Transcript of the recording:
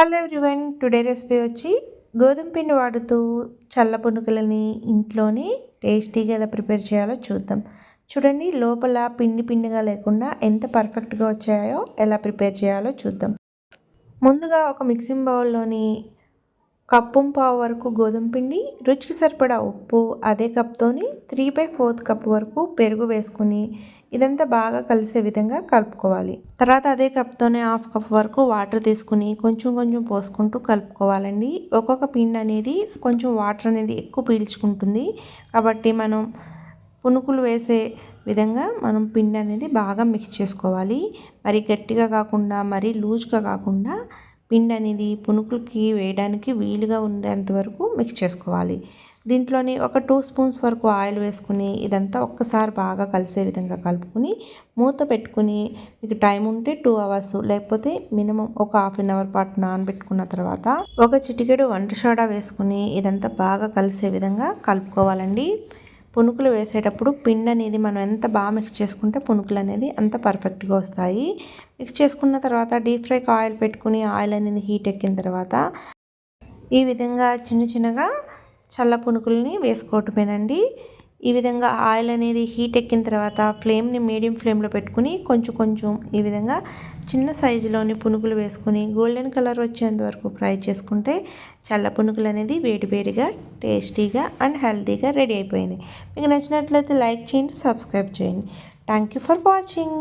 Hello everyone today recipe వచ్చి గోధుమ పిండి వాడుతూ చల్ల పునుకులని ఇంట్లోనే టేస్టీగా ఎలా ప్రిపేర్ చేయాలో చూద్దాం. చూడండి లోపల పిండి పిండిగా లేకుండా ఎంత పర్ఫెక్ట్గా వచ్చాయో ఎలా ప్రిపేర్ చేయాలో చూద్దాం. ముందుగా ఒక మిక్సింగ్ బౌల్లోని కప్పు పావు వరకు గోధుమ పిండి రుచికి సరిపడా ఉప్పు అదే కప్తోని త్రీ బై ఫోర్త్ కప్ వరకు పెరుగు వేసుకుని ఇదంతా బాగా కలిసే విధంగా కలుపుకోవాలి. తర్వాత అదే కప్తోనే హాఫ్ కప్ వరకు వాటర్ తీసుకుని కొంచెం కొంచెం పోసుకుంటూ కలుపుకోవాలండి. ఒక్కొక్క పిండి అనేది కొంచెం వాటర్ అనేది ఎక్కువ పీల్చుకుంటుంది. కాబట్టి మనం పునుకులు వేసే విధంగా మనం పిండి అనేది బాగా మిక్స్ చేసుకోవాలి. మరి గట్టిగా కాకుండా మరీ లూజ్గా కాకుండా పిండి అనేది పునుకులకి వేయడానికి వీలుగా ఉండేంత వరకు మిక్స్ చేసుకోవాలి. దీంట్లోని ఒక టూ స్పూన్స్ వరకు ఆయిల్ వేసుకుని ఇదంతా ఒక్కసారి బాగా కలిసే విధంగా కలుపుకుని మూత పెట్టుకుని మీకు టైం ఉంటే టూ అవర్స్ లేకపోతే మినిమం ఒక హాఫ్ అన్ అవర్ పాటు నానబెట్టుకున్న తర్వాత ఒక చిటికెడు వంట సోడా వేసుకుని ఇదంతా బాగా కలిసే విధంగా కలుపుకోవాలండి. పునుకులు వేసేటప్పుడు పిండి అనేది మనం ఎంత బాగా మిక్స్ చేసుకుంటే పునుకులు అనేది అంత పర్ఫెక్ట్గా వస్తాయి. మిక్స్ చేసుకున్న తర్వాత డీప్ ఫ్రైకి ఆయిల్ పెట్టుకుని ఆయిల్ అనేది హీట్ ఎక్కిన తర్వాత ఈ విధంగా చిన్న చిన్నగా చల్ల పునుకుల్ని వేసుకోవటమేనండి. ఈ విధంగా ఆయిల్ అనేది హీట్ ఎక్కిన తర్వాత ఫ్లేమ్ని మీడియం ఫ్లేమ్లో పెట్టుకుని కొంచెం కొంచెం ఈ విధంగా చిన్న సైజులోని పునుగులు వేసుకుని గోల్డెన్ కలర్ వచ్చేంత వరకు ఫ్రై చేసుకుంటే చల్ల పునుగులు అనేది వేడివేడిగా టేస్టీగా అండ్ హెల్తీగా రెడీ అయిపోయినాయి. మీకు నచ్చినట్లయితే లైక్ చేయండి సబ్స్క్రైబ్ చేయండి. Thank you for watching.